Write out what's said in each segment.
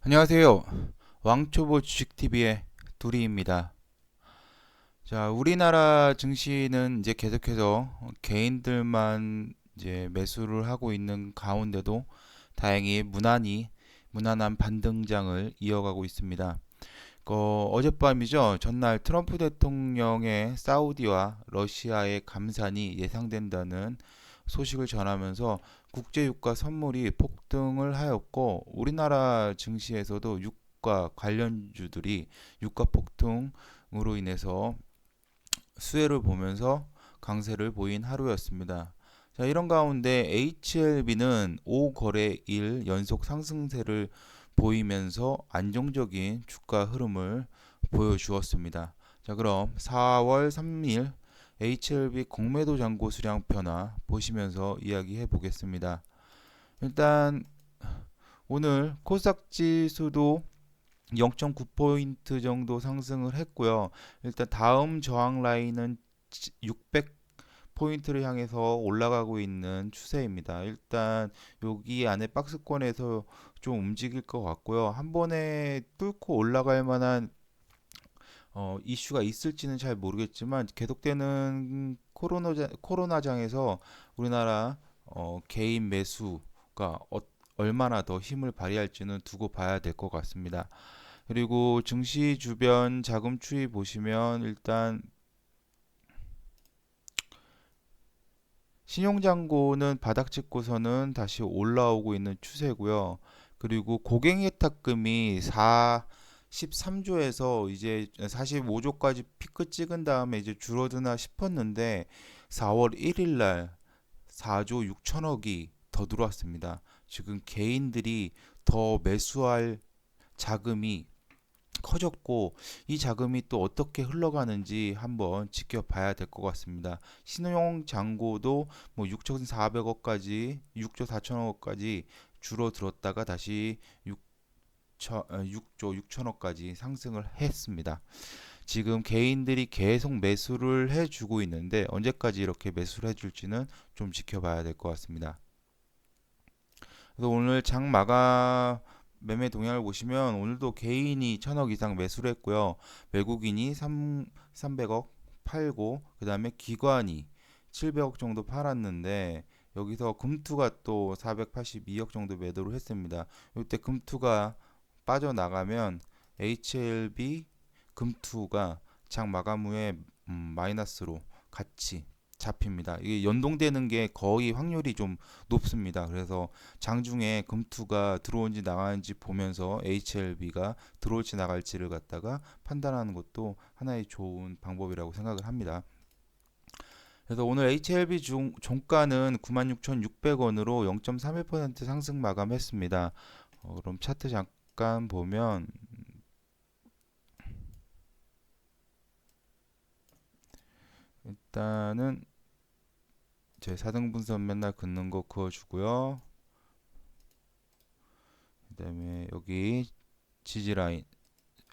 안녕하세요. 왕초보 주식TV의 두리입니다. 자, 우리나라 증시는 이제 계속해서 개인들만 이제 매수를 하고 있는 가운데도 다행히 무난히 무난한 반등장을 이어가고 있습니다. 어, 어젯밤이죠. 전날 트럼프 대통령의 사우디와 러시아의 감산이 예상된다는 소식을 전하면서 국제 유가 선물이 폭등을 하였고 우리나라 증시에서도 유가 관련주들이 유가 폭등으로 인해서 수혜를 보면서 강세를 보인 하루였습니다. 자, 이런 가운데 HLB는 5거래 일 연속 상승세를 보이면서 안정적인 주가 흐름을 보여주었습니다. 자, 그럼 4월 3일 HLB 공매도 잔고 수량 변화 보시면서 이야기해 보겠습니다. 일단 오늘 코스닥 지수도 0.9포인트 정도 상승을 했고요. 일단 다음 저항 라인은 600 포인트를 향해서 올라가고 있는 추세입니다. 일단 여기 안에 박스권에서 좀 움직일 것 같고요. 한 번에 뚫고 올라갈 만한 어, 이슈가 있을지는 잘 모르겠지만 계속되는 코로나 코로나장에서 우리나라 어, 개인 매수가 어, 얼마나 더 힘을 발휘할지는 두고 봐야 될 것 같습니다. 그리고 증시 주변 자금 추이 보시면 일단 신용잔고는 바닥 찍고서는 다시 올라오고 있는 추세고요. 그리고 고객예탁금이 4 13조에서 이제 45조까지 피크 찍은 다음에 이제 줄어드나 싶었는데 4월 1일 날 4조 6천억이 더 들어왔습니다. 지금 개인들이 더 매수할 자금이 커졌고 이 자금이 또 어떻게 흘러가는지 한번 지켜봐야 될 것 같습니다. 신용 잔고도 뭐 6,400억까지 6조 4천억까지 줄어들었다가 다시 6 6조 6천억까지 상승을 했습니다. 지금 개인들이 계속 매수를 해주고 있는데 언제까지 이렇게 매수를 해줄지는 좀 지켜봐야 될 것 같습니다. 그래서 오늘 장 마감 매매 동향을 보시면 오늘도 개인이 천억 이상 매수를 했고요. 외국인이 3, 300억 팔고 그 다음에 기관이 700억 정도 팔았는데 여기서 금투가 또 482억 정도 매도를 했습니다. 이때 금투가 빠져나가면 HLB 금투가 장 마감 후에 음, 마이너스로 같이 잡힙니다. 이게 연동되는 게 거의 확률이 좀 높습니다. 그래서 장중에 금투가 들어온지 나가는지 보면서 HLB가 들어올지 나갈지를 갖다가 판단하는 것도 하나의 좋은 방법이라고 생각을 합니다. 그래서 오늘 HLB 중, 종가는 96,600원으로 0.31% 상승 마감했습니다. 어, 그럼 차트 잠깐 보면 일단은 제 4등분선 맨날 긋는 거 그어주고요. 그 다음에 여기 지지라인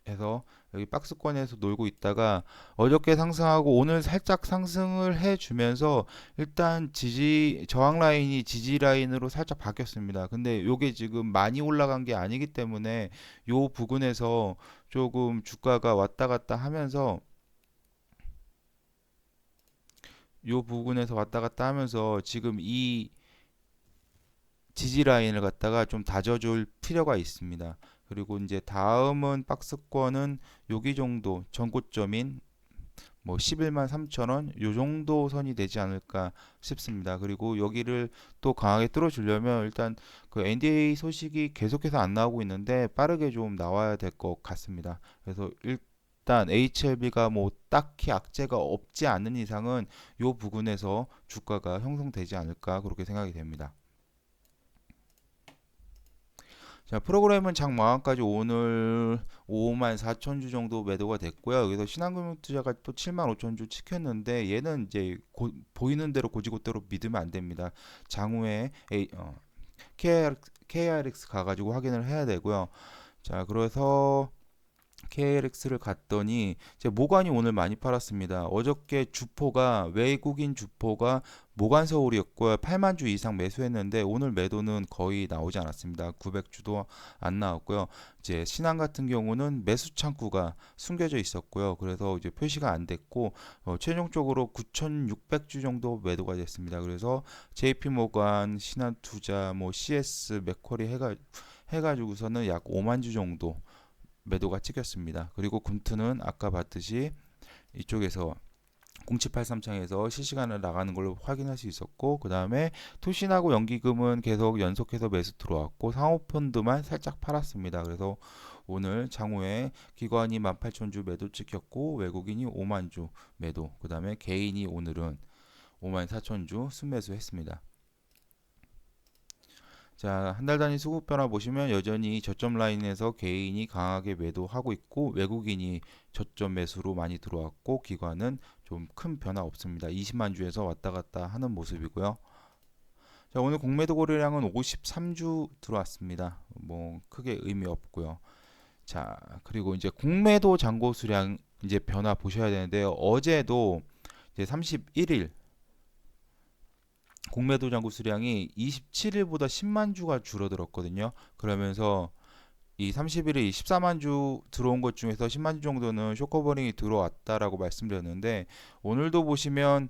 해서 여기 박스권에서 놀고 있다가 어저께 상승하고 오늘 살짝 상승을 해주면서 일단 지지 저항 라인이 지지 라인으로 살짝 바뀌었습니다. 근데 요게 지금 많이 올라간 게 아니기 때문에 요 부근에서 조금 주가가 왔다 갔다 하면서 요 부분에서 왔다 갔다 하면서 지금 이 지지 라인을 갖다가 좀 다져줄 필요가 있습니다. 그리고 이제 다음은 박스권은 여기 정도 전고점인 뭐 11만 3천 원, 요 정도 선이 되지 않을까 싶습니다. 그리고 여기를 또 강하게 뚫어주려면 일단 그 NDA 소식이 계속해서 안 나오고 있는데 빠르게 좀 나와야 될 것 같습니다. 그래서 일단 HLB가 뭐 딱히 악재가 없지 않는 이상은 요 부분에서 주가가 형성되지 않을까 그렇게 생각이 됩니다. 자, 프로그램은 장 마감까지 오늘 5만 4천 주 정도 매도가 됐고요. 여기서 신한금융투자가 또 7만 5천 주 찍혔는데 얘는 이제 고, 보이는 대로 고지고대로 믿으면 안 됩니다. 장후에 A, 어, KR, KRX 가가지고 확인을 해야 되고요. 자, 그래서 KLX를 갔더니 이제 모관이 오늘 많이 팔았습니다. 어저께 주포가 외국인 주포가 모관 서울이었고요. 8만 주 이상 매수했는데 오늘 매도는 거의 나오지 않았습니다. 900주도 안 나왔고요. 이제 신한 같은 경우는 매수 창구가 숨겨져 있었고요. 그래서 이제 표시가 안 됐고 어, 최종적으로 9,600주 정도 매도가 됐습니다. 그래서 JP 모관, 신한 투자, 뭐 CS, 맥쿼리 해가 해가지고서는 약 5만 주 정도 매도가 찍혔습니다. 그리고 금트는 아까 봤듯이 이쪽에서 0783창에서 실시간으로 나가는 걸로 확인할 수 있었고 그 다음에 투신하고 연기금은 계속 연속해서 매수 들어왔고 상호펀드만 살짝 팔았습니다. 그래서 오늘 장후에 기관이 18,000주 매도 찍혔고 외국인이 5만 주 매도 그 다음에 개인이 오늘은 5만 4천주 순매수 했습니다. 자, 한 달 단위 수급 변화 보시면 여전히 저점 라인에서 개인이 강하게 매도하고 있고 외국인이 저점 매수로 많이 들어왔고 기관은 좀 큰 변화 없습니다. 20만 주에서 왔다 갔다 하는 모습이고요. 자, 오늘 공매도 거래량은 53주 들어왔습니다. 뭐 크게 의미 없고요. 자, 그리고 이제 공매도 잔고 수량 이제 변화 보셔야 되는데요. 어제도 이제 31일 공매도 잔고 수량이 27일보다 10만 주가 줄어들었거든요. 그러면서 이 31일에 14만 주 들어온 것 중에서 10만 주 정도는 쇼커버링이 들어왔다라고 말씀드렸는데 오늘도 보시면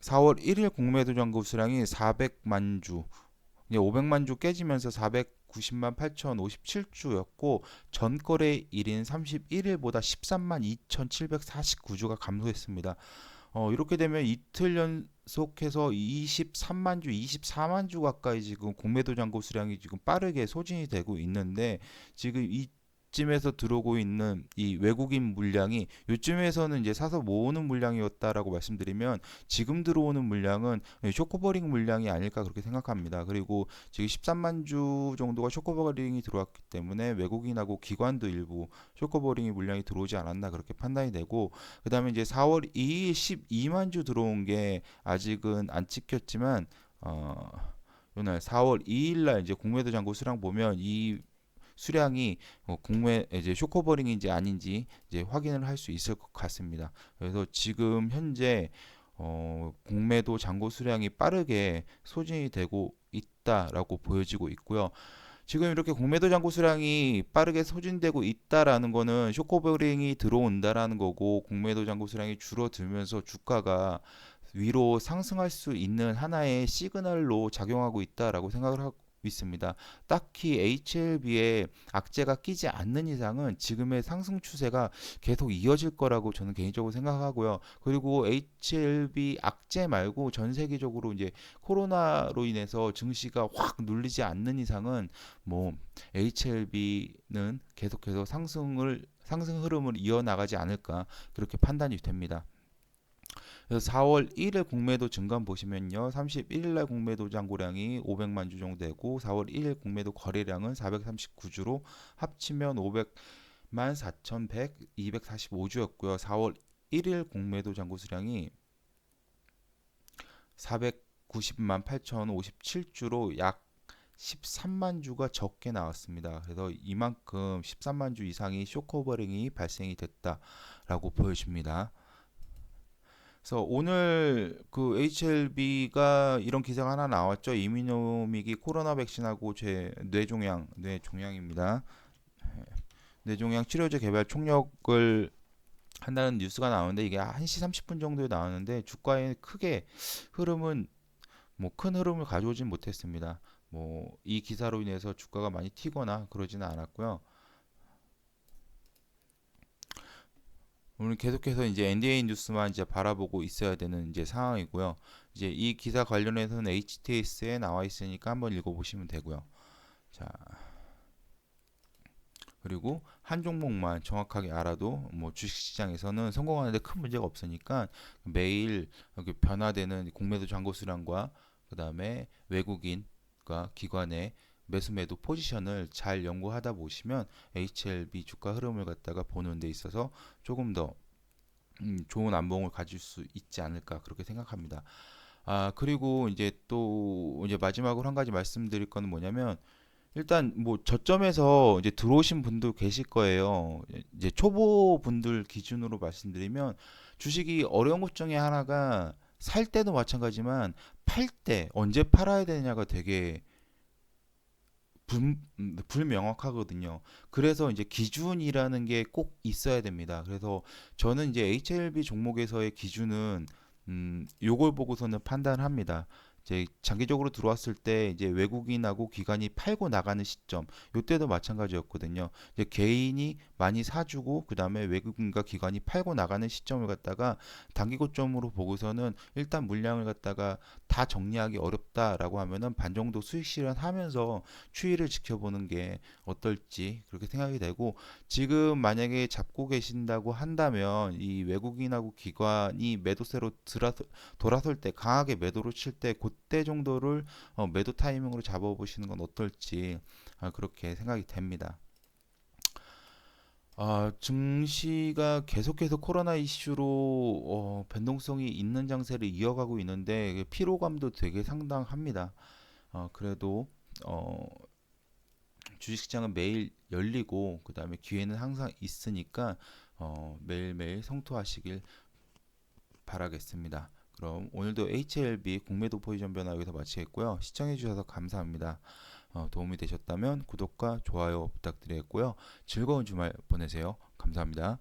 4월 1일 공매도 잔고 수량이 400만 주, 이제 500만 주 깨지면서 490만 8,057주였고 전거래 일인 31일보다 13만 2,749주가 감소했습니다. 어, 이렇게 되면 이틀 연속해서 23만 주, 24만 주 가까이 지금 공매도 잔고 수량이 지금 빠르게 소진이 되고 있는데 지금 이 쯤에서 들어오고 있는 이 외국인 물량이 요쯤에서는 이제 사서 모으는 물량이었다라고 말씀드리면 지금 들어오는 물량은 쇼커버링 물량이 아닐까 그렇게 생각합니다. 그리고 지금 13만 주 정도가 쇼커버링이 들어왔기 때문에 외국인하고 기관도 일부 쇼커버링이 물량이 들어오지 않았나 그렇게 판단이 되고 그다음에 이제 4월 2일 12만 주 들어온 게 아직은 안 찍혔지만 어 요날 4월 2일 날 이제 공매도 잔고 수량 보면 이 수량이 어, 공매 이제 쇼커버링인지 아닌지 이제 확인을 할 수 있을 것 같습니다. 그래서 지금 현재 어, 공매도 잔고 수량이 빠르게 소진이 되고 있다라고 보여지고 있고요. 지금 이렇게 공매도 잔고 수량이 빠르게 소진되고 있다라는 거는 쇼커버링이 들어온다라는 거고 공매도 잔고 수량이 줄어들면서 주가가 위로 상승할 수 있는 하나의 시그널로 작용하고 있다라고 생각을 하고 있습니다. 딱히 HLB에 악재가 끼지 않는 이상은 지금의 상승 추세가 계속 이어질 거라고 저는 개인적으로 생각하고요. 그리고 HLB 악재 말고 전 세계적으로 이제 코로나로 인해서 증시가 확 눌리지 않는 이상은 뭐 HLB는 계속해서 상승을 상승 흐름을 이어나가지 않을까 그렇게 판단이 됩니다. 그래서 4월 1일 공매도 증감 보시면요. 31일 날 공매도 잔고량이 500만 주 정도 되고 4월 1일 공매도 거래량은 439주로 합치면 500만 4,100 245주였고요. 4월 1일 공매도 잔고 수량이 490만 8,057주로 약 13만 주가 적게 나왔습니다. 그래서 이만큼 13만 주 이상이 쇼커버링이 발생이 됐다라고 보여집니다. 그래서 오늘 그 HLB가 이런 기사가 하나 나왔죠. 이미노믹이 코로나 백신하고 제 뇌종양, 뇌종양입니다. 뇌종양 치료제 개발 총력을 한다는 뉴스가 나오는데 이게 1시 30분 정도에 나왔는데 주가에 크게 흐름은 뭐 큰 흐름을 가져오진 못했습니다. 뭐 이 기사로 인해서 주가가 많이 튀거나 그러지는 않았고요. 오늘 계속해서 이제 NDA 뉴스만 이제 바라보고 있어야 되는 이제 상황이고요. 이제 이 기사 관련해서는 HTS에 나와 있으니까 한번 읽어보시면 되고요. 자, 그리고 한 종목만 정확하게 알아도 뭐 주식시장에서는 성공하는데 큰 문제가 없으니까 매일 이렇게 변화되는 공매도 잔고 수량과 그 다음에 외국인과 기관의 매수 매도 포지션을 잘 연구하다 보시면 HLB 주가 흐름을 갖다가 보는 데 있어서 조금 더 음, 좋은 안봉을 가질 수 있지 않을까 그렇게 생각합니다. 아 그리고 이제 또 이제 마지막으로 한 가지 말씀드릴 거는 뭐냐면 일단 뭐 저점에서 이제 들어오신 분도 계실 거예요. 이제 초보 분들 기준으로 말씀드리면 주식이 어려운 것 중에 하나가 살 때도 마찬가지지만 팔 때 언제 팔아야 되냐가 되게 불, 음, 불명확하거든요. 그래서 이제 기준이라는 게 꼭 있어야 됩니다. 그래서 저는 이제 HLB 종목에서의 기준은 음, 요걸 보고서는 판단합니다. 이제 장기적으로 들어왔을 때 이제 외국인하고 기관이 팔고 나가는 시점, 요때도 마찬가지였거든요. 이제 개인이 많이 사주고 그다음에 외국인과 기관이 팔고 나가는 시점을 갖다가 단기 고점으로 보고서는 일단 물량을 갖다가 다 정리하기 어렵다라고 하면은 반 정도 수익 실현하면서 추이를 지켜보는 게 어떨지 그렇게 생각이 되고 지금 만약에 잡고 계신다고 한다면 이 외국인하고 기관이 매도세로 들어서, 돌아설 때 강하게 매도를 칠때 그때 정도를 어, 매도 타이밍으로 잡아보시는 건 어떨지 아, 그렇게 생각이 됩니다. 아, 증시가 계속해서 코로나 이슈로 어, 변동성이 있는 장세를 이어가고 있는데 피로감도 되게 상당합니다. 어, 그래도 어, 주식시장은 매일 열리고 그 다음에 기회는 항상 있으니까 어, 매일매일 성투하시길 바라겠습니다. 그럼 오늘도 HLB 공매도 포지션 변화 여기서 마치겠고요. 시청해 주셔서 감사합니다. 어, 도움이 되셨다면 구독과 좋아요 부탁드리겠고요. 즐거운 주말 보내세요. 감사합니다.